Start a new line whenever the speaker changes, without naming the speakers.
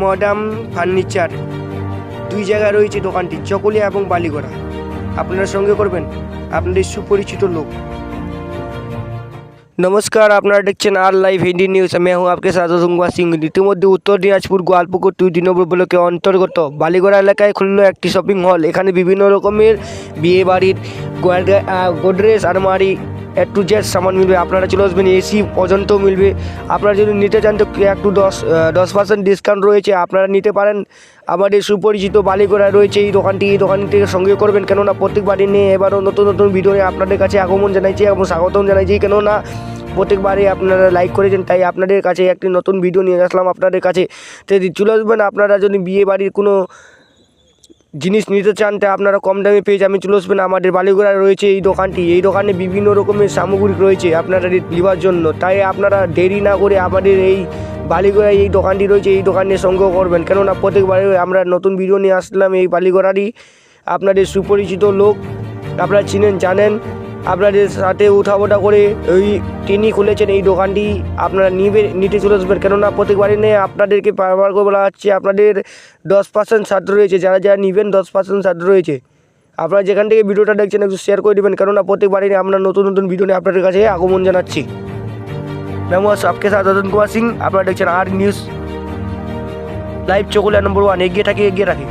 Modern furniture দুই জায়গায় রয়েছে দোকানটি চকলিয়া এবং বালিগড়া আপনারা সঙ্গে করবেন আপনাদের সুপরিচিত লোক नमस्कार আপনারা দেখছেন আর লাইভ হিন্দি নিউজ मैं हूं आपके साथ दूंगा সিং ইতিমধ্যে উত্তর দিনাজপুর গোয়ালপুকুর দুই দিন নম্বর ব্লকের অন্তর্গত বালিগড়া এলাকায় খুললো একটি শপিং হল এখানে বিভিন্ন রকমের বিয়ে বাড়ির গোয়াল- আহ, গোদরেজ আলমারি এ টু জেড সামান মিলবে, আপনারা চলে আসবেন এসি পর্যন্ত মিলবে। আপনারা যদি নিতে চান তো একটু দশ দশ পার্সেন্ট ডিসকাউন্ট রয়েছে, আপনারা নিতে পারেন। আমাদের সুপরিচিত বালিগড়ায় রয়েছে এই দোকানটি, এই দোকানটিকে সঙ্গে করবেন। কেননা প্রত্যেকবারই নিয়ে এবারও নতুন নতুন ভিডিও নিয়ে আপনাদের কাছে আগমন জানাইছি এবং স্বাগতম জানাইছি। কেননা প্রত্যেকবারই আপনারা লাইক করেছেন, তাই আপনাদের কাছে একটি নতুন ভিডিও নিয়ে আসলাম আপনাদের কাছে। তো চলে আসবেন, আপনারা যদি বিয়ে বাড়ির কোনো জিনিস নিতে চান, তা আপনারা কম দামে পেয়ে যাবেন। চলে আসবেন আমাদের বালিগুড়ায় রয়েছে এই দোকানটি। এই দোকানে বিভিন্ন রকমের সামগ্রী রয়েছে আপনারা নেওয়ার জন্য। তাই আপনারা দেরি না করে আমাদের এই বালিগড়ায় এই দোকানটি রয়েছে, এই দোকানে সংগ্রহ করবেন। কেননা প্রত্যেকবারে আমরা নতুন ভিডিও নিয়ে আসলাম এই বালিগড়ারই। আপনাদের সুপরিচিত লোক আপনারা চিনেন, জানেন। আপনাদের সাথে উঠাবটা করে ওই তিনি খুলেছেন এই দোকানটি। আপনারা নিবে নিতে চলে আসবেন। কেননা প্রত্যেকবারই নিয়ে আপনাদেরকে বারবার করে বলা হচ্ছে, আপনাদের দশ পার্সেন্ট ছাত্র রয়েছে। যারা যারা নেবেন, দশ পার্সেন্ট ছাত্র রয়েছে। আপনারা যেখান থেকে ভিডিওটা দেখছেন, একটু শেয়ার করে দেবেন। কেননা প্রত্যেকবারই আমরা নতুন নতুন ভিডিও নিয়ে আপনাদের কাছে আগমন জানাচ্ছি। নমস্কার আপকে সাথ রতন কুমার সিং আপনারা দেখছেন আর নিউজ লাইভ চকোলা নম্বর ওয়ান এগিয়ে থাকে, এগিয়ে রাখে